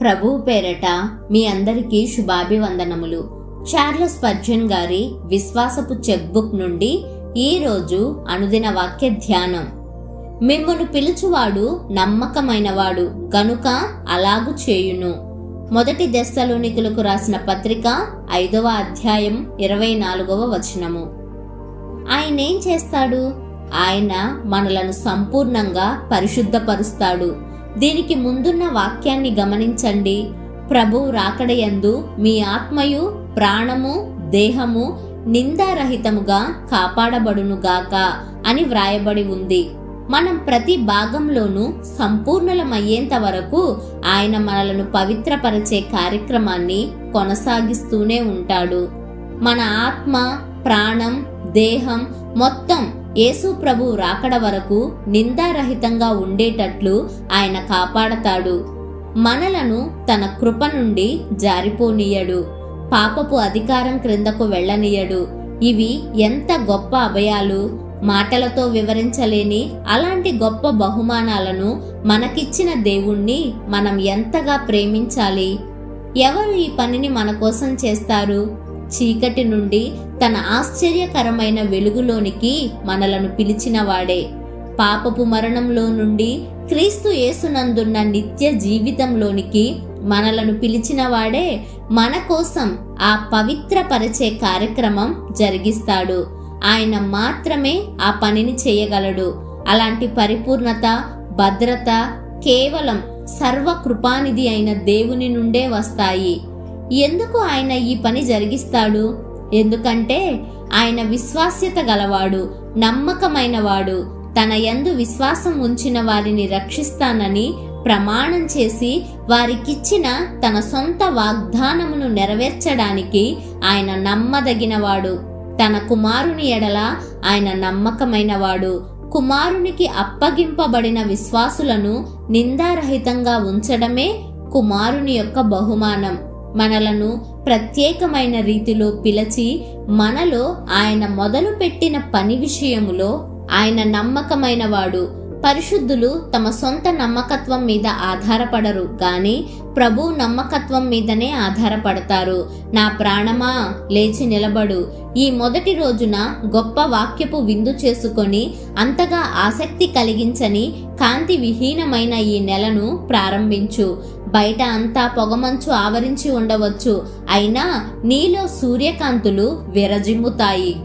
ప్రభు పేరట మీ అందరికీ శుభాభివందనములు. చార్లెస్ పర్జన్ గారి విశ్వాసపు చెక్బుక్ నుండి ఈ రోజు అనుదిన వాక్య ధ్యానం. మిమ్మను పిలుచువాడు నమ్మకమైనవాడు గనుక అలాగు చేయును. మొదటి దశలోనికులకు రాసిన పత్రిక ఐదవ అధ్యాయం ఇరవై నాలుగవ వచనము. ఆయన ఏం చేస్తాడు? ఆయన మనలను సంపూర్ణంగా పరిశుద్ధపరుస్తాడు. దీనికి ముందున్న వాక్యాన్ని గమనించండి. ప్రభు రాకడయందు మీ ఆత్మయు ప్రాణము దేహము నిందారహితముగా కాపాడబడునుగాక అని వ్రాయబడి ఉంది. మనం ప్రతి భాగంలోనూ సంపూర్ణలమయ్యేంత వరకు ఆయన మనలను పవిత్రపరిచే కార్యక్రమాన్ని కొనసాగిస్తూనే ఉంటాడు. మన ఆత్మ ప్రాణం దేహం మొత్తం యేసు ప్రభు రాకడ వరకు నిందారహితంగా ఉండేటట్లు ఆయన కాపాడతాడు. మనలను తన కృప నుండి జారిపోనీయడు. పాపపు అధికారం క్రిందకు వెళ్ళనీయడు. ఇవి ఎంత గొప్ప అభయాలు! మాటలతో వివరించలేని అలాంటి గొప్ప బహుమానాలను మనకిచ్చిన దేవుణ్ణి మనం ఎంతగా ప్రేమించాలి? ఎవరు ఈ పనిని మన కోసం చేస్తారు? చీకటి నుండి తన ఆశ్చర్యకరమైన వెలుగులోనికి మనలను పిలిచినవాడే. పాపపు మరణంలో నుండి క్రీస్తు యేసునందున్న నిత్య జీవితంలోనికి మనలను పిలిచినవాడే మన కోసం ఆ పవిత్రపరిచే కార్యక్రమం జరిగిస్తాడు. ఆయన మాత్రమే ఆ పనిని చేయగలడు. అలాంటి పరిపూర్ణత భద్రత కేవలం సర్వకృపానిధి అయిన దేవుని నుండే వస్తాయి. ఎందుకు ఆయన ఈ పని జరిగిస్తాడు? ఎందుకంటే ఆయన విశ్వాస్యత గలవాడు నమ్మకమైనవాడు. తన యందు విశ్వాసం ఉంచిన వారిని రక్షిస్తానని ప్రమాణం చేసి వారికిచ్చిన తన సొంత వాగ్దానమును నెరవేర్చడానికి ఆయన నమ్మదగినవాడు. తన కుమారుని ఎడల ఆయన నమ్మకమైనవాడు. కుమారునికి అప్పగింపబడిన విశ్వాసులను నిందారహితంగా ఉంచడమే కుమారుని యొక్క బహుమానం. మనలను ప్రత్యేకమైన రీతిలో పిలిచి మనలో ఆయన మొదలుపెట్టిన పని విషయములో ఆయన నమ్మకమైనవాడు పరిశుద్ధులు తమ సొంత నమ్మకత్వం మీద ఆధారపడరు గాని ప్రభు నమ్మకత్వం మీదనే ఆధారపడతారు. నా ప్రాణమా లేచి నిలబడు. ఈ మొదటి రోజున గొప్ప వాక్యపు విందు చేసుకొని అంతగా ఆసక్తి కలిగించని కాంతి విహీనమైన ఈ నెలను ప్రారంభించు. బయట అంతా పొగమంచు ఆవరించి ఉండవచ్చు. అయినా నీలో సూర్యకాంతులు విరజిమ్ముతాయి.